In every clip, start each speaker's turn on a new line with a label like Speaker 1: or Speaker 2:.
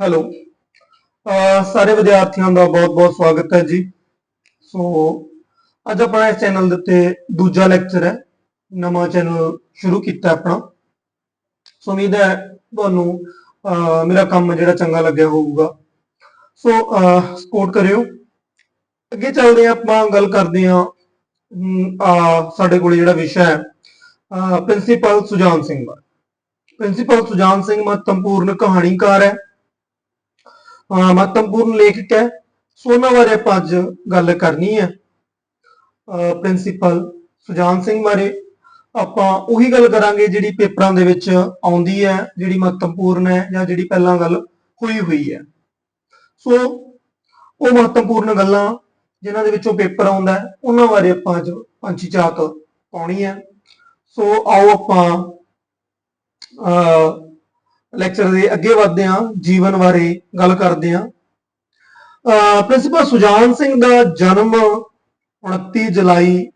Speaker 1: Hello ਸਾਰੇ ਵਿਦਿਆਰਥੀਆਂ ਦਾ ਬਹੁਤ-ਬਹੁਤ ਸਵਾਗਤ ਹੈ ਜੀ। ਸੋ ਅੱਜ ਆਪਣਾ ਇਸ ਚੈਨਲ ਦੇ ਉੱਤੇ ਦੂਜਾ ਲੈਕਚਰ ਹੈ। ਨਵਾਂ ਚੈਨਲ ਸ਼ੁਰੂ ਕੀਤਾ ਆਪਣਾ। ਸੋ ਉਮੀਦ ਹੈ ਤੁਹਾਨੂੰ ਮੇਰਾ ਕੰਮ ਜਿਹੜਾ ਚੰਗਾ ਲੱਗਿਆ ਹੋਊਗਾ। ਸੋ ਸਪੋਰਟ ਕਰਿਓ। ਅੱਗੇ ਚੱਲਦੇ ਹਾਂ, ਆਪਾਂ ਗੱਲ ਕਰਦੇ ਹਾਂ ਸਾਡੇ ਕੋਲ ਜਿਹੜਾ ਵਿਸ਼ਾ ਹੈ ਪ੍ਰਿੰਸੀਪਲ ਸੁਜਾਨ ਸਿੰਘ ਦਾ ਪ੍ਰਿੰਸੀਪਲ ਸੁਜਾਨ ਸਿੰਘ ਮਹੱਤਵਪੂਰਨ ਕਹਾਣੀਕਾਰ ਹੈ। ਮਹੱਤਵਪੂਰਨ ਲੇਖਕ ਹੈ। ਸੋ ਉਹਨਾਂ ਬਾਰੇ ਆਪਾਂ ਅੱਜ ਗੱਲ ਕਰਨੀ ਹੈ। ਪ੍ਰਿੰਸੀਪਲ ਸੁਜਾਨ ਸਿੰਘ ਬਾਰੇ ਆਪਾਂ ਉਹੀ ਗੱਲ ਕਰਾਂਗੇ ਜਿਹੜੀ ਪੇਪਰਾਂ ਦੇ ਵਿੱਚ ਆਉਂਦੀ ਹੈ, ਜਿਹੜੀ ਮਹੱਤਵਪੂਰਨ ਹੈ ਜਾਂ ਜਿਹੜੀ ਪਹਿਲਾਂ ਗੱਲ ਹੋਈ ਹੋਈ ਹੈ। ਸੋ ਉਹ ਮਹੱਤਵਪੂਰਨ ਗੱਲਾਂ ਜਿਨ੍ਹਾਂ ਦੇ ਵਿੱਚੋਂ ਪੇਪਰ ਆਉਂਦਾ ਹੈ, ਉਹਨਾਂ ਬਾਰੇ ਆਪਾਂ ਅੱਜ ਪੰਛੀ ਚਾਤ ਪਾਉਣੀ ਹੈ। ਸੋ ਆਓ ਆਪਾਂ, ਅਹ ਲੈਕਚਰ ਦੇ ਅੱਗੇ ਵਧਦੇ ਹਾਂ, ਜੀਵਨ ਬਾਰੇ ਗੱਲ ਕਰਦੇ ਹਾਂ। ਪ੍ਰਿੰਸੀਪਲ ਸੁਜਾਨ ਸਿੰਘ ਦਾ ਜਨਮ 29 ਜੁਲਾਈ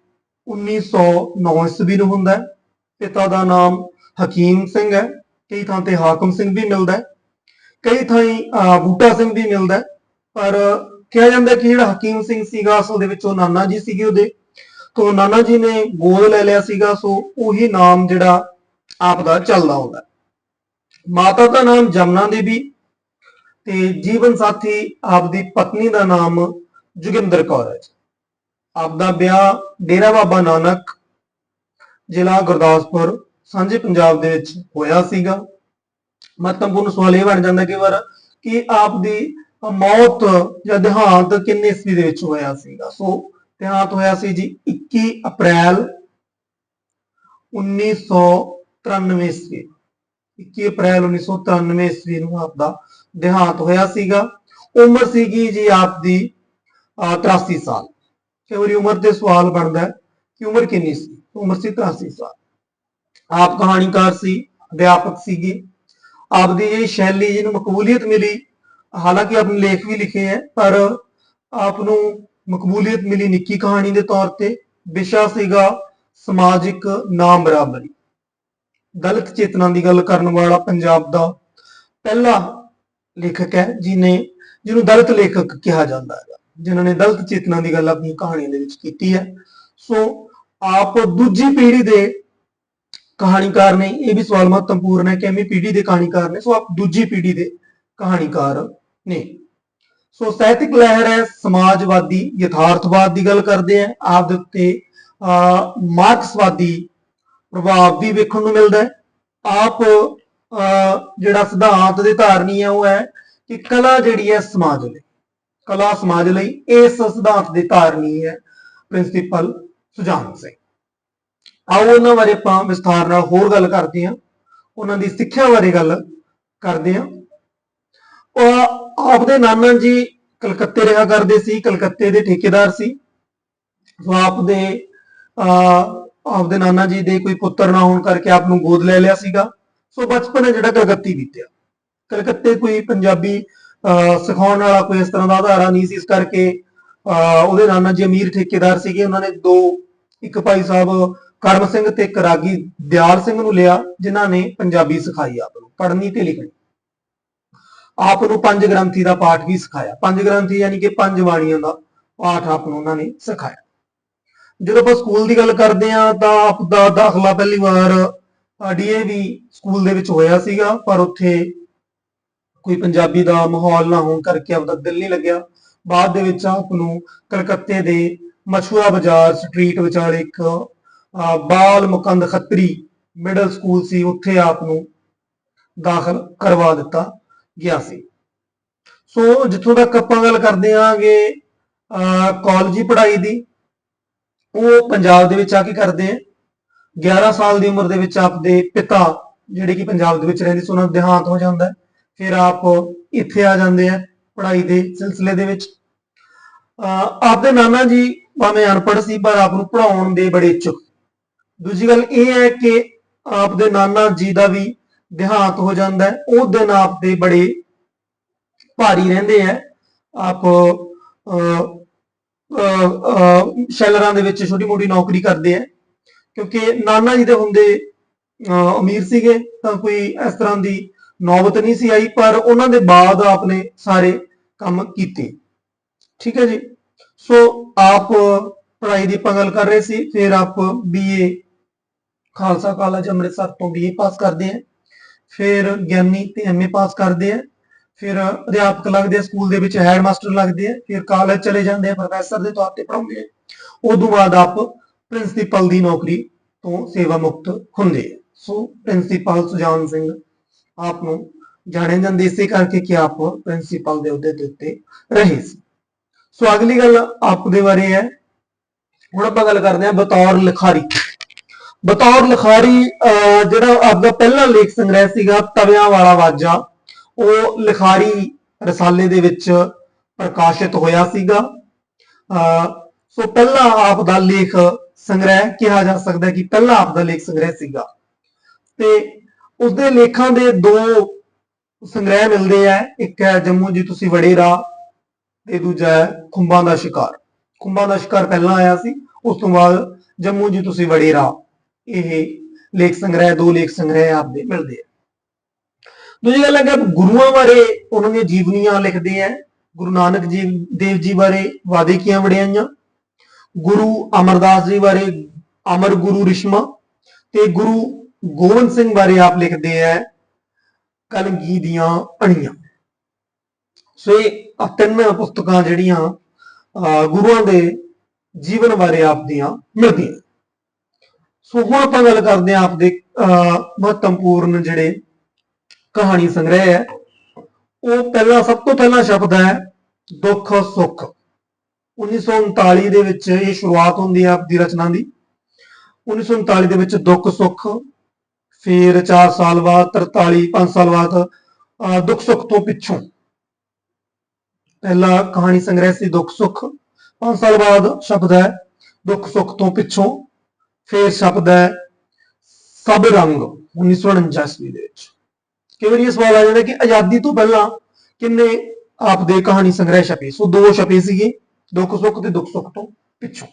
Speaker 1: 1909 ਈਸਵੀ ਨੂੰ ਹੁੰਦਾ ਹੈ। ਪਿਤਾ ਦਾ ਨਾਮ ਹਕੀਮ ਸਿੰਘ ਹੈ। ਕਈ ਥਾਂ ਤੇ ਹਾਕਮ ਸਿੰਘ ਵੀ ਮਿਲਦਾ ਹੈ। ਕਈ ਥਾਈਂ ਬੂਟਾ ਸਿੰਘ ਵੀ ਮਿਲਦਾ ਹੈ। ਪਰ ਕਿਹਾ ਜਾਂਦਾ ਕਿ ਜਿਹੜਾ ਹਕੀਮ ਸਿੰਘ ਸੀਗਾ, ਅਸਲ ਦੇ ਵਿੱਚ ਉਹ ਨਾਨਾ ਜੀ ਸੀਗੇ ਉਹਦੇ। ਤੋਂ ਨਾਨਾ ਜੀ ਨੇ ਗੋਦ ਲੈ ਲਿਆ ਸੀਗਾ, ਸੋ ਉਹੀ ਨਾਮ ਜਿਹੜਾ ਆਪ ਦਾ ਚੱਲਦਾ ਹੁੰਦਾ ਮਾਤਾ ਦਾ ਨਾਮ ਜਮਨਾ ਦੇਵੀ ਤੇ ਜੀਵਨ ਸਾਥੀ ਆਪ ਦੀ ਪਤਨੀ ਦਾ ਨਾਮ ਜੋਗਿੰਦਰ ਕੌਰ ਹੈ ਜੀ। ਵਿਆਹ ਡੇਰਾ ਬਾਬਾ ਨਾਨਕ ਜ਼ਿਲ੍ਹਾ ਗੁਰਦਾਸਪੁਰ, ਸਾਂਝੇ ਪੰਜਾਬ ਦੇ ਵਿੱਚ ਹੋਇਆ ਸੀਗਾ। ਮਹੱਤਵਪੂਰਨ ਸਵਾਲ ਇਹ ਬਣ ਜਾਂਦਾ ਕਿ ਵਾਰ ਕਿ ਆਪ ਦੀ ਮੌਤ ਜਾਂ ਦੇਹਾਂਤ ਕਿੰਨੇ ਈਸਵੀ ਦੇ ਵਿੱਚ ਹੋਇਆ ਸੀਗਾ। ਸੋ ਦੇਹਾਂਤ ਹੋਇਆ ਸੀ ਜੀ 21 ਅਪ੍ਰੈਲ 1993 ਈਸਵੀ। 21 ਅਪ੍ਰੈਲ 1993 ਈਸਵੀ ਨੂੰ ਆਪ ਦਾ ਦੇਹਾਂਤ ਹੋਇਆ ਸੀਗਾ। ਉਮਰ ਸੀਗੀ ਜੀ ਆਪ ਦੀ ਅਹ, 83 ਸਾਲ। ਕਈ ਵਾਰੀ ਉਮਰ ਤੇ ਸਵਾਲ ਬਣਦਾ ਹੈ ਕਿ ਉਮਰ ਕਿੰਨੀ ਸੀ? ਉਮਰ ਸੀ 83 ਸਾਲ। ਆਪ ਕਹਾਣੀਕਾਰ ਸੀ ਅਧਿਆਪਕ ਸੀਗੇ। ਆਪ ਦੀ ਜਿਹੜੀ ਸ਼ੈਲੀ ਜਿਹਨੂੰ ਮਕਬੂਲੀਅਤ ਮਿਲੀ ਹਾਲਾਂਕਿ ਆਪਣੇ ਲੇਖ ਵੀ ਲਿਖੇ ਹੈ ਪਰ ਆਪ ਨੂੰ ਮਕਬੂਲੀਅਤ ਮਿਲੀ ਨਿੱਕੀ ਕਹਾਣੀ ਦੇ ਤੌਰ ਤੇ। ਵਿਸ਼ਾ ਸੀਗਾ ਸਮਾਜਿਕ ਨਾਮ ਬਰਾਬਰੀ। ਦਲਿਤ ਚੇਤਨਾ ਦੀ ਗੱਲ ਕਰਨ ਵਾਲਾ ਪੰਜਾਬ ਦਾ ਪਹਿਲਾ ਲੇਖਕ ਹੈ ਜਿਨੇ ਜਿਹਨੂੰ ਦਲਿਤ ਲੇਖਕ ਕਿਹਾ ਜਾਂਦਾ ਹੈ ਜਿਨ੍ਹਾਂ ਨੇ ਦਲਿਤ ਚੇਤਨਾ ਦੀ ਗੱਲ ਆਪਣੀ ਕਹਾਣੀਆਂ ਦੇ ਵਿੱਚ ਕੀਤੀ ਹੈ। ਸੋ ਆਪ ਦੂਜੀ ਪੀੜ੍ਹੀ ਦੇ ਕਹਾਣੀਕਾਰ ਨੇ ਇਹ ਵੀ ਸਵਾਲ ਮਹੱਤਵਪੂਰਨ ਹੈ ਕਿ ਐਵੇਂ ਪੀੜ੍ਹੀ ਦੇ ਕਹਾਣੀਕਾਰ ਨੇ ਸੋ ਆਪ ਦੂਜੀ ਪੀੜ੍ਹੀ ਦੇ ਕਹਾਣੀਕਾਰ ਨੇ। ਸੋ ਸਾਹਿਤਿਕ ਲਹਿਰ ਹੈ ਸਮਾਜਵਾਦੀ ਯਥਾਰਥਵਾਦ ਦੀ ਗੱਲ ਕਰਦੇ ਆ ਆਪ ਦੇ ਉੱਤੇ ਅਹ, ਮਾਰਕਸਵਾਦੀ ਪ੍ਰਭਾਵ ਵੀ ਵੇਖਣ ਨੂੰ ਮਿਲਦਾ ਹੈ। ਆਪ ਅਹ, ਜਿਹੜਾ ਸਿਧਾਂਤ ਦੇ ਧਾਰਨੀ ਹੈ ਉਹ ਹੈ ਕਿ ਕਲਾ ਜਿਹੜੀ ਹੈ ਸਮਾਜ ਲਈ ਕਲਾ ਸਮਾਜ ਲਈ ਇਸ ਸਿਧਾਂਤ ਦੇ ਧਾਰਨੀ ਹੈ ਪ੍ਰਿੰਸੀਪਲ ਸੁਜਾਨ ਸਿੰਘ। ਆਓ ਉਹਨਾਂ ਬਾਰੇ ਆਪਾਂ ਵਿਸਥਾਰ ਨਾਲ ਹੋਰ ਗੱਲ ਕਰਦੇ ਹਾਂ। ਉਹਨਾਂ ਦੀ ਸਿੱਖਿਆ ਬਾਰੇ ਗੱਲ ਕਰਦੇ ਹਾਂ। ਉਹ ਆਪਦੇ ਨਾਨਾ ਜੀ ਕਲਕੱਤੇ ਰਿਹਾ ਕਰਦੇ ਸੀ ਕਲਕੱਤੇ ਦੇ ਠੇਕੇਦਾਰ ਸੀ। ਸੋ ਆਪਦੇ ਅਹ ਆਪਦੇ ਨਾਨਾ ਜੀ ਦੇ ਕੋਈ ਪੁੱਤਰ ਨਾ ਹੋਣ ਕਰਕੇ ਆਪ ਨੂੰ ਗੋਦ ਲੈ ਲਿਆ ਸੀਗਾ। ਸੋ ਬਚਪਨ ਹੈ ਜਿਹੜਾ ਕਲਕੱਤੀ ਬੀਤਿਆ। ਕਲਕੱਤੇ ਕੋਈ ਪੰਜਾਬੀ, ਅਹ, ਸਿਖਾਉਣ ਵਾਲਾ ਕੋਈ ਇਸ ਤਰ੍ਹਾਂ ਦਾ ਅਧਾਰਾ ਨਹੀਂ ਸੀ। ਇਸ ਕਰਕੇ, ਅਹ, ਉਹਦੇ ਨਾਨਾ ਜੀ ਅਮੀਰ ਠੇਕੇਦਾਰ ਸੀਗੇ। ਉਹਨਾਂ ਨੇ ਦੋ, ਇੱਕ ਭਾਈ ਸਾਹਿਬ ਕਰਮ ਸਿੰਘ ਤੇ ਇੱਕ ਰਾਗੀ ਦਿਆਲ ਸਿੰਘ ਨੂੰ ਲਿਆ, ਜਿਨ੍ਹਾਂ ਨੇ ਪੰਜਾਬੀ ਸਿਖਾਈ ਆਪ ਨੂੰ। ਪੜ੍ਹਨੀ ਤੇ ਲਿਖਣੀ। ਆਪ ਨੂੰ ਪੰਜ ਗ੍ਰੰਥੀ ਦਾ ਪਾਠ ਵੀ ਸਿਖਾਇਆ। ਪੰਜ ਗ੍ਰੰਥੀ ਯਾਨੀ ਕਿ ਪੰਜ ਬਾਣੀਆਂ ਦਾ ਪਾਠ ਆਪ ਨੂੰ ਉਹਨਾਂ ਨੇ ਸਿਖਾਇਆ। ਜਦੋਂ ਆਪਾਂ ਸਕੂਲ ਦੀ ਗੱਲ ਕਰਦੇ ਆ ਤਾਂ ਆਪ ਦਾ ਦਾਖਲਾ ਪਹਿਲੀ ਵਾਰ ਡੀਏਵੀ ਸਕੂਲ ਦੇ ਵਿੱਚ ਹੋਇਆ ਸੀਗਾ, ਪਰ ਉੱਥੇ ਕੋਈ ਪੰਜਾਬੀ ਦਾ ਮਾਹੌਲ ਨਾ ਹੋਣ ਕਰਕੇ ਆਪਦਾ ਦਿਲ ਨਹੀਂ ਲੱਗਿਆ। ਬਾਅਦ ਦੇ ਵਿੱਚ ਆਪ ਨੂੰ ਕਲਕੱਤੇ ਦੇ ਮਛੂਆ ਬਾਜ਼ਾਰ ਸਟਰੀਟ ਵਿਚਾਲੇ ਇੱਕ ਬਾਲ ਮੁਕੰਦ ਖੱਤਰੀ ਮਿਡਲ ਸਕੂਲ ਸੀ, ਉੱਥੇ ਆਪ ਨੂੰ ਦਾਖਲ ਕਰਵਾ ਦਿੱਤਾ ਗਿਆ ਸੀ। ਸੋ ਜਿੱਥੋਂ ਤੱਕ ਆਪਾਂ ਗੱਲ ਕਰਦੇ ਆਂਗੇ ਕਾਲਜੀ ਪੜ੍ਹਾਈ ਦੀ ਉਹ ਪੰਜਾਬ ਦੇ ਵਿੱਚ ਆ ਕੇ ਕਰਦੇ ਆ? 11 ਸਾਲ ਦੀ ਉਮਰ ਦੇ ਵਿੱਚ ਆਪਦੇ ਪਿਤਾ ਜਿਹੜੇ ਕਿ ਪੰਜਾਬ ਦੇ ਵਿੱਚ ਰਹਿੰਦੇ ਸੀ ਉਹਨਾਂ ਦਾ ਦੇਹਾਂਤ ਹੋ ਜਾਂਦਾ ਫਿਰ ਆਪ ਇੱਥੇ ਆ ਜਾਂਦੇ ਆ ਪੜ੍ਹਾਈ ਦੇ ਸਿਲਸਿਲੇ ਦੇ ਵਿੱਚ। ਆਪਦੇ ਨਾਨਾ ਜੀ ਭਾਵੇਂ ਅਨਪੜ੍ਹ ਸੀ ਪਰ ਆਪ ਨੂੰ ਪੜ੍ਹਾਉਣ ਦੇ ਬੜੇ ਇੱਛੁਕ। ਦੂਜੀ ਗੱਲ ਇਹ ਹੈ ਕਿ ਆਪਦੇ ਨਾਨਾ ਜੀ ਦਾ ਵੀ ਦੇਹਾਂਤ ਹੋ ਜਾਂਦਾ ਹੈ। ਉਹ ਦਿਨ ਆਪ ਦੇ ਬੜੇ ਭਾਰੀ ਰਹਿੰਦੇ ਆ। ਆਪ ਅਹ, ਸ਼ੈਲਰਾਂ ਦੇ ਵਿੱਚ ਛੋਟੀ ਮੋਟੀ ਨੌਕਰੀ ਕਰਦੇ ਆ। ਕਿਉਂਕਿ ਨਾਨਾ ਜੀ ਦੇ ਹੁੰਦੇ ਅਮੀਰ ਸੀਗੇ, ਤਾਂ ਕੋਈ ਇਸ ਤਰ੍ਹਾਂ ਦੀ ਨੌਬਤ ਨਹੀਂ ਸੀ ਆਈ, ਪਰ ਉਹਨਾਂ ਦੇ ਬਾਅਦ ਆਪਨੇ ਸਾਰੇ ਕੰਮ ਕੀਤੇ। ਠੀਕ ਹੈ ਜੀ? ਸੋ ਆਪ ਪੜ੍ਹਾਈ ਦੀ ਆਪਾਂ ਕਰ ਰਹੇ ਸੀ, ਫਿਰ ਆਪ ਬੀਏ ਖਾਲਸਾ ਕਾਲਜ ਅੰਮ੍ਰਿਤਸਰ ਤੋਂ ਬੀਏ ਪਾਸ ਕਰਦੇ ਆ। ਫਿਰ ਗਿਆਨੀ ਤੇ ਐਮਏ ਪਾਸ ਕਰਦੇ ਆ। ਫਿਰ ਅਧਿਆਪਕ ਲੱਗਦੇ ਆ, ਸਕੂਲ ਦੇ ਵਿੱਚ ਹੈਡ ਮਾਸਟਰ ਲੱਗਦੇ ਆ, ਫਿਰ ਕਾਲਜ ਚਲੇ ਜਾਂਦੇ ਆ ਪ੍ਰੋਫੈਸਰ ਦੇ ਤੌਰ ਤੇ ਪੜ੍ਹਾਉਂਦੇ ਆ। ਉਦੋਂ ਬਾਅਦ ਆਪ ਪ੍ਰਿੰਸੀਪਲ ਦੀ ਨੌਕਰੀ ਤੋਂ ਸੇਵਾ ਮੁਕਤ ਹੁੰਦੇ ਆ। ਸੋ ਪ੍ਰਿੰਸੀਪਲ ਸੁਜਾਨ ਸਿੰਘ ਆਪ ਨੂੰ ਜਾਣੇ ਜਾਂਦੇ, ਇਸੇ ਕਰਕੇ ਕਿ ਆਪ ਪ੍ਰਿੰਸੀਪਲ ਦੇ ਅਹੁਦੇ ਦੇ ਉੱਤੇ ਰਹੇ ਸੀ। ਸੋ ਅਗਲੀ ਗੱਲ ਆਪ ਦੇ ਬਾਰੇ ਹੈ। ਹੁਣ ਆਪਾਂ ਗੱਲ ਕਰਦੇ ਹਾਂ ਬਤੌਰ ਲਿਖਾਰੀ। ਬਤੌਰ ਲਿਖਾਰੀ, ਅਹ, ਜਿਹੜਾ ਆਪਦਾ ਪਹਿਲਾ ਲੇਖ ਸੰਗ੍ਰਹਿ ਸੀਗਾ, ਤਵਿਆਂ ਵਾਲਾ ਵਾਜਾ। ਉਹ ਲਿਖਾਰੀ ਰਸਾਲੇ ਦੇ ਵਿੱਚ ਪ੍ਰਕਾਸ਼ਿਤ ਹੋਇਆ ਸੀਗਾ। ਅਹ ਸੋ ਪਹਿਲਾ ਆਪ ਦਾ ਲੇਖ ਸੰਗ੍ਰਹਿ ਕਿਹਾ ਜਾ ਸਕਦਾ ਕਿ ਪਹਿਲਾ ਆਪ ਦਾ ਲੇਖ ਸੰਗ੍ਰਹਿ ਸੀਗਾ। ਤੇ ਉਸਦੇ ਲੇਖਾਂ ਦੇ ਦੋ ਸੰਗ੍ਰਹਿ ਮਿਲਦੇ ਆ। ਇੱਕ ਹੈ ਜੰਮੂ ਜੀ ਤੁਸੀਂ ਵਡੇਰਾ ਤੇ ਦੂਜਾ ਹੈ ਖੁੰਬਾਂ ਦਾ ਸ਼ਿਕਾਰ। ਖੁੰਬਾਂ ਦਾ ਸ਼ਿਕਾਰ ਪਹਿਲਾਂ ਆਇਆ ਸੀ, ਉਸ ਤੋਂ ਬਾਅਦ ਜੰਮੂ ਜੀ ਤੁਸੀਂ ਵਡੇਰਾ ਇਹ ਲੇਖ ਸੰਗ੍ਰਹਿ, ਦੋ ਲੇਖ ਸੰਗ੍ਰਹਿ ਆਪਦੇ ਮਿਲਦੇ ਆ। ਦੂਜੀ ਗੱਲ ਹੈ ਕਿ ਗੁਰੂਆਂ ਬਾਰੇ ਉਹਨਾਂ ਦੀਆਂ ਜੀਵਨੀਆਂ ਲਿਖਦੇ ਆ, ਗੁਰੂ ਨਾਨਕ ਜੀ, ਦੇਵ ਜੀ ਬਾਰੇ ਵਾਦੇ ਕੀਆਂ ਵੜਿਆਈਆਂ ਗੁਰੂ ਅਮਰਦਾਸ ਜੀ ਬਾਰੇ ਅਮਰ ਗੁਰੂ ਰਿਸ਼ਮਾ ਤੇ ਗੁਰੂ ਗੋਬਿੰਦ ਸਿੰਘ ਬਾਰੇ ਆਪ ਲਿਖਦੇ ਆ, ਕਲਗੀ ਦੀਆਂ ਅਣੀਆਂ। ਸੋ ਇਹ ਤਿੰਨ ਪੁਸਤਕਾਂ ਜਿਹੜੀਆਂ, ਅਹ ਗੁਰੂਆਂ ਦੇ ਜੀਵਨ ਬਾਰੇ ਆਪ ਦੀਆਂ ਮਿਲਦੀਆਂ। ਸੋ ਹੁਣ ਆਪਾਂ ਗੱਲ ਕਰਦੇ ਹਾਂ ਆਪ ਦੇ, ਅਹ ਮਹੱਤਵਪੂਰਨ ਜਿਹੜੇ ਕਹਾਣੀ ਸੰਗ੍ਰਹਿ ਹੈ। ਉਹ ਪਹਿਲਾ ਸਭ ਤੋਂ ਪਹਿਲਾ ਸ਼ਬਦ ਹੈ ਦੁੱਖ, ਸੁੱਖ। 1939 ਦੇ ਵਿੱਚ ਇਹ ਸ਼ੁਰੂਆਤ ਹੁੰਦੀ ਹੈ ਆਪ ਦੀ। ਰਚਨਾ ਦੀ 1939 ਦੇ ਵਿੱਚ ਦੁੱਖ, ਸੁੱਖ। ਫਿਰ 4 ਸਾਲ ਬਾਅਦ 43 5 ਸਾਲ ਬਾਅਦ, ਅਹ ਦੁੱਖ, ਸੁੱਖ ਤੋਂ ਪਿੱਛੋਂ। ਪਹਿਲਾ ਕਹਾਣੀ ਸੰਗ੍ਰਹਿ ਸੀ ਦੁੱਖ, ਸੁੱਖ। 5 ਸਾਲ ਬਾਅਦ ਸ਼ਬਦ ਹੈ ਦੁੱਖ, ਸੁੱਖ ਤੋਂ ਪਿੱਛੋਂ। ਫਿਰ ਸ਼ਬਦ ਹੈ ਸਭ ਰੰਗ 1949 ਈਸਵੀ ਦੇ ਵਿੱਚ। ਕਈ ਵਾਰੀ ਇਹ ਸਵਾਲ ਆ ਜਾਂਦਾ ਕਿ ਆਜ਼ਾਦੀ ਤੋਂ ਪਹਿਲਾਂ ਕਿੰਨੇ ਆਪ ਦੇ ਕਹਾਣੀ ਸੰਗ੍ਰਹਿ ਛਪੇ? ਸੋ ਦੋ ਛਪੇ ਸੀਗੇ, ਦੁੱਖ ਸੁੱਖ ਤੇ ਦੁੱਖ ਸੁੱਖ ਤੋਂ ਪਿੱਛੋਂ।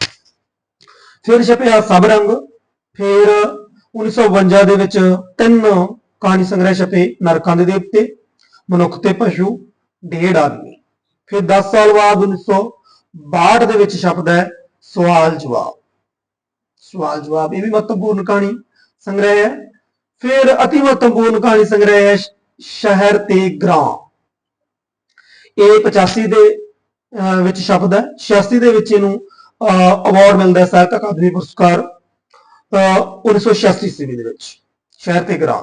Speaker 1: ਫਿਰ ਛਪਿਆ ਸਭ ਰੰਗ, ਫਿਰ 1952 ਦੇ ਵਿੱਚ ਤਿੰਨ ਕਹਾਣੀ ਸੰਗ੍ਰਹਿ ਛਪੇ ਨਰਕਾਂ ਦੇ ਦੇਵਤੇ, ਮਨੁੱਖ ਤੇ ਪਸ਼ੂ, ਡੇਢ ਆਦਮੀ। ਫਿਰ 10 ਸਾਲ ਬਾਅਦ 1962 ਦੇ ਵਿੱਚ ਛਪਦਾ ਹੈ ਸਵਾਲ ਜਵਾਬ। ਸਵਾਲ ਜਵਾਬ, ਇਹ ਵੀ ਮਹੱਤਵਪੂਰਨ ਕਹਾਣੀ ਸੰਗ੍ਰਹਿ ਹੈ। ਫਿਰ ਅਤੀ ਮਹੱਤਵਪੂਰਨ ਕਹਾਣੀ ਸੰਗ੍ਰਹਿ ਸ਼ਹਿਰ ਤੇ ਗ੍ਰਾਂ ਇਹ 85 ਦੇ ਅਹ, ਵਿੱਚ ਸ਼ਬਦ ਹੈ। 86 ਦੇ ਵਿੱਚ ਇਹਨੂੰ ਅਵਾਰਡ ਮਿਲਦਾ ਹੈ ਸਾਹਿਤ ਅਕਾਦਮੀ ਪੁਰਸਕਾਰ ਅਹ, 1986 ਈਸਵੀ ਦੇ ਵਿੱਚ ਸ਼ਹਿਰ ਤੇ ਗ੍ਰਾਂ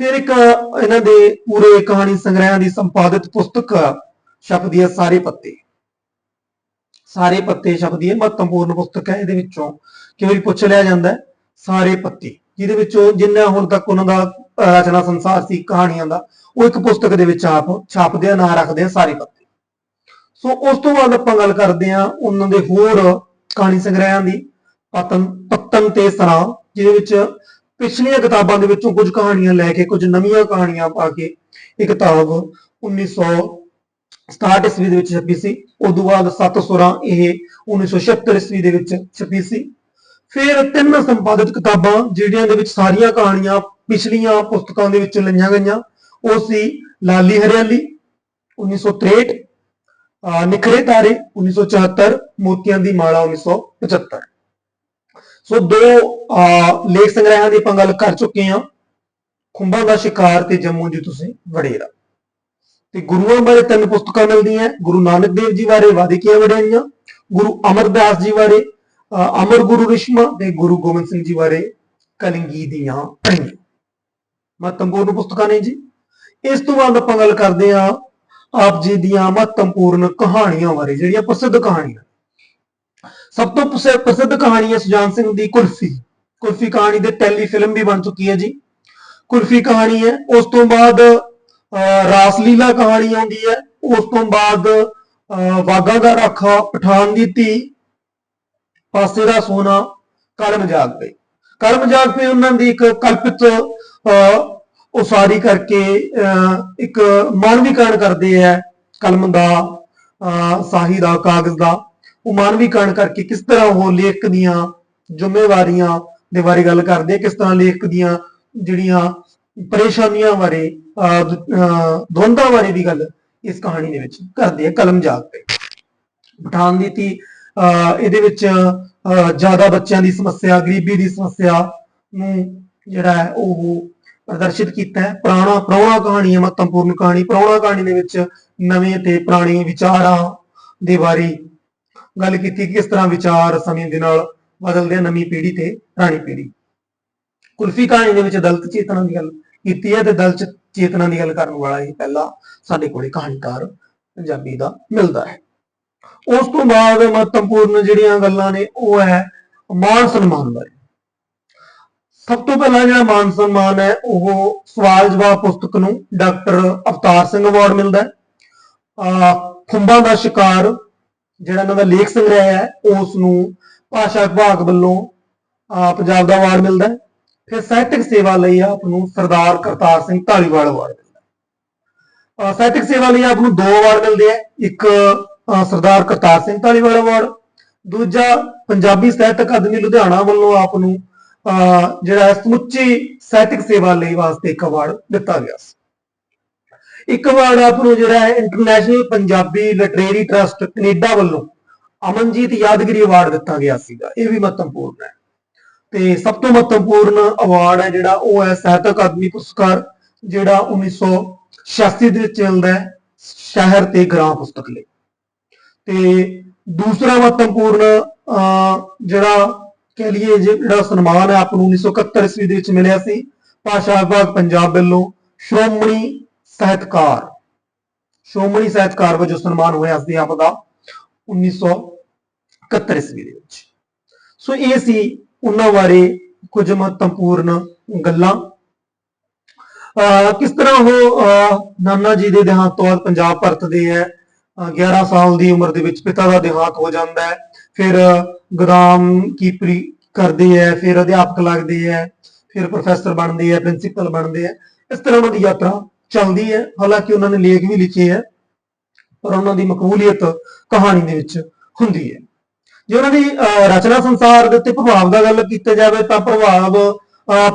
Speaker 1: ਫਿਰ ਇੱਕ ਇਹਨਾਂ ਦੇ ਪੂਰੇ ਕਹਾਣੀ ਸੰਗ੍ਰਹਿਆਂ ਦੀ ਸੰਪਾਦਿਤ ਪੁਸਤਕ ਛਪਦੀ ਹੈ ਸਾਰੇ ਪੱਤੇ। ਸਾਰੇ ਪੱਤੇ ਛਪਦੀ ਹੈ। ਮਹੱਤਵਪੂਰਨ ਪੁਸਤਕ ਹੈ ਇਹਦੇ ਵਿੱਚੋਂ। ਕਈ ਵਾਰੀ ਪੁੱਛ ਲਿਆ ਜਾਂਦਾ ਹੈ ਸਾਰੇ ਪੱਤੇ। ਜਿਹਦੇ ਵਿੱਚੋਂ ਜਿੰਨਾ ਹੁਣ ਤੱਕ ਉਹਨਾਂ ਦਾ ਰਚਨਾ ਸੰਸਾਰ ਸੀ, ਕਹਾਣੀਆਂ ਦਾ, ਉਹ ਇੱਕ ਪੁਸਤਕ ਦੇ ਵਿੱਚ ਆਪ ਛਾਪਦੇ ਆ, ਨਾਂ ਰੱਖਦੇ ਆ, ਸਾਰੇ ਪੱਤੇ। ਸੋ ਉਸ ਤੋਂ ਬਾਅਦ ਆਪਾਂ ਗੱਲ ਕਰਦੇ ਆ ਉਹਨਾਂ ਦੇ ਹੋਰ ਕਹਾਣੀ ਸੰਗ੍ਰਹਿਆਂ ਦੀ, ਪਤਨ ਪਤਨ ਤੇ ਸਰਾਂ ਜਿਹਦੇ ਵਿੱਚ ਪਿਛਲੀਆਂ ਕਿਤਾਬਾਂ ਦੇ ਵਿੱਚੋਂ ਕੁਝ ਕਹਾਣੀਆਂ ਲੈ ਕੇ, ਕੁਝ ਨਵੀਆਂ ਕਹਾਣੀਆਂ ਪਾ ਕੇ ਇਹ ਕਿਤਾਬ 1967 ਈਸਵੀ ਦੇ ਵਿੱਚ ਛਪੀ ਸੀ ਉਦੋਂ ਬਾਅਦ ਸੱਤ ਸੁਰਾਂ ਇਹ 1976 ਈਸਵੀ ਦੇ ਵਿੱਚ ਛਪੀ ਸੀ। ਫਿਰ ਤਿੰਨ ਸੰਪਾਦਿਤ ਕਿਤਾਬਾਂ, ਜਿਹੜੀਆਂ ਦੇ ਵਿੱਚ ਸਾਰੀਆਂ ਕਹਾਣੀਆਂ ਪਿਛਲੀਆਂ ਪੁਸਤਕਾਂ ਦੇ ਵਿੱਚ ਲਈਆਂ ਗਈਆਂ। ਉਹ ਸੀ ਲਾਲੀ ਹਰਿਆਲੀ 1963 ਅਹ ਨਿਖਰੇ ਤਾਰੇ 1974 ਮੋਤੀਆਂ ਦੀ ਮਾਲਾ 1975 ਸੋ ਦੋ, ਅਹ ਲੇਖ ਸੰਗ੍ਰਹਿਾਂ ਦੀ ਆਪਾਂ ਗੱਲ ਕਰ ਚੁੱਕੇ ਹਾਂ। ਖੁੰਬਾਂ ਦਾ ਸ਼ਿਕਾਰ ਤੇ ਜੰਮੂ ਜੀ ਤੁਸੀਂ ਵੜੇਰਾ ਤੇ ਗੁਰੂਆਂ ਬਾਰੇ ਤਿੰਨ ਪੁਸਤਕਾਂ ਮਿਲਦੀਆਂ। ਗੁਰੂ ਨਾਨਕ ਦੇਵ ਜੀ ਬਾਰੇ ਵਾਦਿਕੀਆਂ ਵਡਿਆਈਆਂ। ਗੁਰੂ ਅਮਰਦਾਸ ਜੀ ਬਾਰੇ ਅਮਰ ਗੁਰੂ ਰਿਸ਼ਮਾ ਤੇ ਗੁਰੂ ਗੋਬਿੰਦ ਸਿੰਘ ਜੀ ਬਾਰੇ ਕਲਿੰਗੀ ਦੀਆਂ ਅਣੀਆਂ ਮਹੱਤਵਪੂਰਨ ਪੁਸਤਕਾਂ ਨੇ ਜੀ ਇਸ ਤੋਂ ਬਾਅਦ ਆਪਾਂ ਗੱਲ ਕਰਦੇ ਹਾਂ ਆਪ ਜੀ ਦੀਆਂ ਮਹੱਤਵਪੂਰਨ ਕਹਾਣੀਆਂ ਬਾਰੇ ਜਿਹੜੀਆਂ ਪ੍ਰਸਿੱਧ ਕਹਾਣੀਆਂ ਸਭ ਤੋਂ ਪ੍ਰਸਿੱਧ ਕਹਾਣੀ ਹੈ ਸੁਜਾਨ ਸਿੰਘ ਦੀ ਕੁਲਫੀ ਕੁਲਫੀ ਕਹਾਣੀ ਦੇ ਟੈਲੀ ਫਿਲਮ ਵੀ ਬਣ ਚੁੱਕੀ ਹੈ ਜੀ ਕੁਲਫੀ ਕਹਾਣੀ ਹੈ ਉਸ ਤੋਂ ਬਾਅਦ ਅਹ, ਰਾਸ ਕਹਾਣੀ ਆਉਂਦੀ ਹੈ ਉਸ ਤੋਂ ਬਾਅਦ ਅਹ, ਬਾਗਾ ਦਾ ਰਾਖਾ ਪਠਾਨ ਦੀ ਧੀ ਪਾਸੇ ਦਾ ਸੋਨਾ ਕਲਮ ਜਾਗ ਪਈ ਕਲਮ ਜਾਗ ਪਈ ਉਹਨਾਂ ਦੀ ਇੱਕ ਕਲਪਿਤ ਅਹ, ਉਸਾਰੀ ਕਰਕੇ ਇੱਕ ਮਾਨਵੀਕਰਨ ਕਰਦੇ ਆ ਕਲਮ ਦਾ ਸਾਹੀ ਦਾ ਕਾਗਜ਼ ਦਾ। ਉਹ ਮਾਨਵੀਕਰਨ ਕਰਕੇ ਕਿਸ ਤਰ੍ਹਾਂ ਉਹ ਲੇਖਕ ਦੀਆਂ ਜ਼ਿੰਮੇਵਾਰੀਆਂ ਦੇ ਬਾਰੇ ਗੱਲ ਕਰਦੇ ਆ, ਕਿਸ ਤਰ੍ਹਾਂ ਲੇਖਕ ਦੀਆਂ ਜਿਹੜੀਆਂ ਪਰੇਸ਼ਾਨੀਆਂ ਬਾਰੇ ਅਹ, ਅਹ, ਦਵੰਦਾਂ ਬਾਰੇ ਵੀ ਗੱਲ ਇਸ ਕਹਾਣੀ ਦੇ ਵਿੱਚ ਕਰਦੇ ਆ ਕਲਮ ਜਾਗ ਤੇ। ਪਠਾਨ ਦੀ ਤੀ ਇਹਦੇ ਵਿੱਚ ਅਹ, ਜ਼ਿਆਦਾ ਬੱਚਿਆਂ ਦੀ ਸਮੱਸਿਆ ਗਰੀਬੀ ਦੀ ਸਮੱਸਿਆ ਨੂੰ ਜਿਹੜਾ ਹੈ ਉਹ ਪ੍ਰਦਰਸ਼ਿਤ ਕੀਤਾ ਹੈ। ਪੁਰਾਣਾ ਪੁਰਾਣਾ ਕਹਾਣੀ ਹੈ ਮਹੱਤਵਪੂਰਨ ਕਹਾਣੀ ਪੁਰਾਣਾ ਕਹਾਣੀ ਦੇ ਵਿੱਚ ਨਵੇਂ ਤੇ ਪੁਰਾਣੇ ਵਿਚਾਰਾਂ ਦੇ ਬਾਰੇ ਗੱਲ ਕੀਤੀ ਕਿਸ ਤਰ੍ਹਾਂ ਵਿਚਾਰ ਸਮੇਂ ਦੇ ਨਾਲ ਬਦਲਦੇ ਆ ਨਵੀਂ ਪੀੜ੍ਹੀ ਤੇ ਪੁਰਾਣੀ ਪੀੜ੍ਹੀ। ਕੁਲਫੀ ਕਹਾਣੀ ਦੇ ਵਿੱਚ ਦਲਤ ਚੇਤਨਾ ਦੀ ਗੱਲ ਕੀਤੀ ਹੈ ਤੇ ਦਲਤ ਚੇਤਨਾ ਦੀ ਗੱਲ ਕਰਨ ਵਾਲਾ ਹੀ ਪਹਿਲਾ ਸਾਡੇ ਕੋਲੇ ਕਹਾਣੀਕਾਰ ਪੰਜਾਬੀ ਦਾ ਮਿਲਦਾ ਹੈ। ਉਸ ਤੋਂ ਬਾਅਦ ਮਹੱਤਵਪੂਰਨ ਜਿਹੜੀਆਂ ਗੱਲਾਂ ਨੇ, ਉਹ ਹੈ ਮਾਨ ਸਨਮਾਨ ਬਾਰੇ। ਸਭ ਤੋਂ ਪਹਿਲਾਂ ਜਿਹੜਾ ਮਾਨ ਸਨਮਾਨ ਹੈ, ਉਹ ਸਵਾਲ ਜਵਾਬ ਪੁਸਤਕ ਨੂੰ ਡਾਕਟਰ ਅਵਤਾਰ ਸਿੰਘ ਅਵਾਰਡ ਮਿਲਦਾ ਹੈ। ਅਹ ਖੁੰਬਾਂ ਦਾ ਸ਼ਿਕਾਰ ਜਿਹੜਾ ਇਹਨਾਂ ਦਾ ਲੇਖ ਸੰਗ੍ਰਹਿ ਹੈ, ਉਸ ਨੂੰ ਭਾਸ਼ਾ ਵਿਭਾਗ ਵੱਲੋਂ ਅਹ ਪੰਜਾਬ ਦਾ ਅਵਾਰਡ ਮਿਲਦਾ ਹੈ। ਫਿਰ ਸਾਹਿਤਕ ਸੇਵਾ ਲਈ ਆਪ ਨੂੰ ਸਰਦਾਰ ਕਰਤਾਰ ਸਿੰਘ ਧਾਲੀਵਾਲ ਅਵਾਰਡ ਮਿਲਦਾ ਹੈ। ਸਾਹਿਤਕ ਸੇਵਾ ਲਈ ਆਪ ਨੂੰ ਦੋ ਅਵਾਰਡ ਮਿਲਦੇ ਆ ਇੱਕ ਸਰਦਾਰ ਕਰਤਾਰ ਸਿੰਘ ਧਾਲੀਵਾਲ ਅਵਾਰਡ ਦੂਜਾ ਪੰਜਾਬੀ ਸਾਹਿਤ ਅਕਾਦਮੀ ਲੁਧਿਆਣਾ ਵੱਲੋਂ ਆਪ ਨੂੰ ਅਹ ਜਿਹੜਾ ਹੈ ਸਮੁੱਚੀ ਸਾਹਿਤਕ ਸੇਵਾ ਲਈ ਵਾਸਤੇ ਇੱਕ ਅਵਾਰਡ ਦਿੱਤਾ ਗਿਆ ਸੀ। ਇੱਕ ਅਵਾਰਡ ਆਪ ਨੂੰ ਜਿਹੜਾ ਹੈ international Punjabi literary trust Canada ਵੱਲੋਂ ਅਮਨਜੀਤ ਯਾਦਗਿਰੀ ਅਵਾਰਡ ਦਿੱਤਾ ਗਿਆ ਸੀਗਾ। ਇਹ ਵੀ ਮਹੱਤਵਪੂਰਨ ਹੈ। ਤੇ ਸਭ ਤੋਂ ਮਹੱਤਵਪੂਰਨ ਅਵਾਰਡ ਹੈ ਜਿਹੜਾ ਉਹ ਹੈ ਸਾਹਿਤ ਅਕਾਦਮੀ ਪੁਰਸਕਾਰ, ਜਿਹੜਾ 1986 ਦੇ ਵਿੱਚ ਮਿਲਦਾ ਹੈ ਸ਼ਹਿਰ ਤੇ ਗ੍ਰਾਮ ਪੁਸਤਕ ਲਈ। ਤੇ ਦੂਸਰਾ ਮਹੱਤਵਪੂਰਨ ਅਹ, ਜਿਹੜਾ ਕਹਿ ਲਈਏ ਜਿਹੜਾ ਸਨਮਾਨ ਹੈ ਆਪ ਨੂੰ 1971 ਈਸਵੀ ਦੇ ਵਿੱਚ ਮਿਲਿਆ ਸੀ ਭਾਸ਼ਾ ਵਿਭਾਗ ਪੰਜਾਬ ਵੱਲੋਂ ਸ਼੍ਰੋਮਣੀ ਸਾਹਿਤਕਾਰ ਸ਼੍ਰੋਮਣੀ ਸਾਹਿਤਕਾਰ ਵਜੋਂ ਸਨਮਾਨ ਹੋਇਆ ਸੀ ਆਪ ਦਾ 1971 ਈਸਵੀ ਦੇ ਵਿੱਚ। ਸੋ ਇਹ ਸੀ ਉਹਨਾਂ ਬਾਰੇ ਕੁਝ ਮਹੱਤਵਪੂਰਨ ਗੱਲਾਂ। ਅਹ ਕਿਸ ਤਰ੍ਹਾਂ ਉਹ ਅਹ ਨਾਨਾ ਜੀ ਦੇ ਦੇਹਾਂਤ ਤੋਂ ਬਾਅਦ ਪੰਜਾਬ ਪਰਤਦੇ ਹੈ 11 ਸਾਲ ਦੀ ਉਮਰ ਦੇ ਵਿੱਚ ਪਿਤਾ ਦਾ ਦੇਹਾਂਤ ਹੋ ਜਾਂਦਾ ਹੈ। ਫਿਰ ਗਦਾਮ ਕੀਪਰੀ ਕਰਦੇ ਹੈ ਫਿਰ ਅਧਿਆਪਕ ਲੱਗਦੇ ਹੈ ਫਿਰ ਪ੍ਰੋਫੈਸਰ ਬਣਦੇ ਹੈ ਪ੍ਰਿੰਸੀਪਲ ਬਣਦੇ ਹੈ। ਇਸ ਤਰ੍ਹਾਂ ਉਹਨਾਂ ਦੀ ਯਾਤਰਾ ਚੱਲਦੀ ਹੈ। ਹਾਲਾਂਕਿ ਉਹਨਾਂ ਨੇ ਲੇਖ ਵੀ ਲਿਖੇ ਹੈ ਪਰ ਉਹਨਾਂ ਦੀ ਮਕਬੂਲੀਅਤ ਕਹਾਣੀ ਦੇ ਵਿੱਚ ਹੁੰਦੀ ਹੈ। ਜੇ ਉਹਨਾਂ ਦੀ ਅਹ, ਰਚਨਾ ਸੰਸਾਰ ਦੇ ਉੱਤੇ ਪ੍ਰਭਾਵ ਦਾ ਗੱਲ ਕੀਤਾ ਜਾਵੇ ਤਾਂ ਪ੍ਰਭਾਵ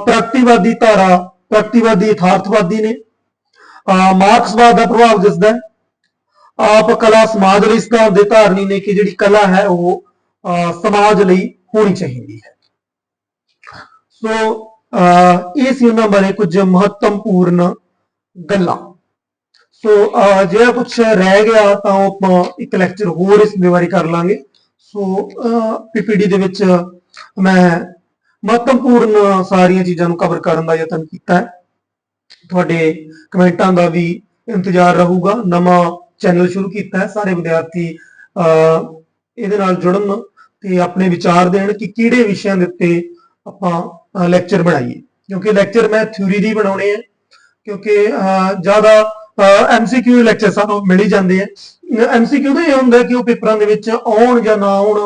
Speaker 1: ਪ੍ਰਗਤੀਵਾਦੀ ਧਾਰਾ ਪ੍ਰਗਤੀਵਾਦੀ ਯਥਾਰਥਵਾਦੀ ਨੇ। ਮਾਰਕਸਵਾਦ ਦਾ ਪ੍ਰਭਾਵ ਦਿਸਦਾ ਹੈ। ਆਪ ਕਲਾ ਸਮਾਜ ਲਈ ਸਿਧਾਂਤ ਦੇ ਧਾਰਨੀ ਨੇ ਕਿ ਜਿਹੜੀ ਕਲਾ ਹੈ ਉਹ ਅਹ, ਸਮਾਜ ਲਈ ਹੋਣੀ ਚਾਹੀਦੀ ਹੈ। ਸੋ ਅਹ, ਇਹ ਸੀ ਉਹਨਾਂ ਬਾਰੇ ਕੁਝ ਮਹੱਤਵਪੂਰਨ ਗੱਲਾਂ। ਸੋ ਅਹ, ਜਿਹੜਾ ਕੁਝ ਰਹਿ ਗਿਆ ਤਾਂ ਉਹ ਆਪਾਂ ਇੱਕ ਲੈਕਚਰ ਹੋਰ ਇਸ ਦੇ ਬਾਰੇ ਕਰ ਲਾਂਗੇ। ਸੋ ਪੀਪੀਡੀ ਦੇ ਵਿੱਚ ਮੈਂ ਮਹੱਤਵਪੂਰਨ ਸਾਰੀਆਂ ਚੀਜ਼ਾਂ ਨੂੰ ਕਵਰ ਕਰਨ ਦਾ ਯਤਨ ਕੀਤਾ ਹੈ। ਤੁਹਾਡੇ ਕਮੈਂਟਾਂ ਦਾ ਵੀ ਇੰਤਜ਼ਾਰ ਰਹੂਗਾ। ਨਵਾਂ ਚੈਨਲ ਸ਼ੁਰੂ ਕੀਤਾ ਹੈ ਸਾਰੇ ਵਿਦਿਆਰਥੀ ਇਹਦੇ ਨਾਲ ਜੁੜਨ ਤੇ ਆਪਣੇ ਵਿਚਾਰ ਦੇਣ ਕਿ ਕਿਹੜੇ ਵਿਸ਼ਿਆਂ ਦੇ ਉੱਤੇ ਆਪਾਂ ਲੈਕਚਰ ਬਣਾਈਏ। ਕਿਉਂਕਿ ਲੈਕਚਰ ਮੈਂ ਥਿਊਰੀ ਦੀ ਬਣਾਉਣੇ ਆ, ਕਿਉਂਕਿ ਜ਼ਿਆਦਾ ਐਮਸੀਕਿਊ ਲੈਕਚਰ ਸਾਨੂੰ ਮਿਲ ਹੀ ਜਾਂਦੇ ਆ। ਐਮਸੀਕਿਊ ਦਾ ਇਹ ਹੁੰਦਾ ਕਿ ਉਹ ਪੇਪਰਾਂ ਦੇ ਵਿੱਚ ਆਉਣ ਜਾਂ ਨਾ ਆਉਣ,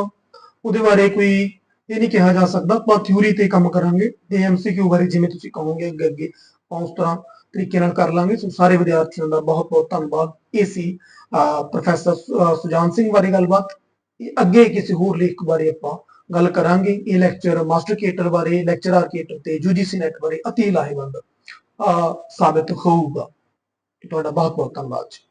Speaker 1: ਉਹਦੇ ਬਾਰੇ ਕੋਈ ਇਹ ਨਹੀਂ ਕਿਹਾ ਜਾ ਸਕਦਾ। ਆਪਾਂ ਥਿਊਰੀ ਤੇ ਕੰਮ ਕਰਾਂਗੇ, ਤੇ ਐਮਸੀਕਿਊ ਬਾਰੇ ਜਿਵੇਂ ਤੁਸੀਂ ਕਹੋਗੇ ਅੱਗੇ ਅੱਗੇ ਉਸ ਤਰ੍ਹਾਂ ਤਰੀਕੇ ਨਾਲ ਕਰ ਲਾਂਗੇ। ਸੋ ਸਾਰੇ ਵਿਦਿਆਰਥੀਆਂ ਦਾ ਬਹੁਤ ਬਹੁਤ ਧੰਨਵਾਦ। ਇਹ ਸੀ ਅਹ, ਪ੍ਰੋਫੈਸਰ ਸੁਜਾਨ ਸਿੰਘ ਬਾਰੇ ਗੱਲਬਾਤ। ਅੱਗੇ ਕਿਸੇ ਹੋਰ ਲੇਖ ਬਾਰੇ ਆਪਾਂ ਗੱਲ ਕਰਾਂਗੇ। ਇਹ ਲੈਕਚਰ ਮਾਸਟਰ ਕੇਟਰ ਬਾਰੇ ਲੈਕਚਰ ਆਰਕੇਟਰ ਤੇ ਯੂਜੀਸੀ ਨੈਟ ਬਾਰੇ ਅਤੀ ਲਾਹੇਵੰਦ ਅਹ, ਸਾਬਿਤ ਹੋਊਗਾ। ਤੁਹਾਡਾ ਬਹੁਤ ਬਹੁਤ ਧੰਨਵਾਦ ਜੀ।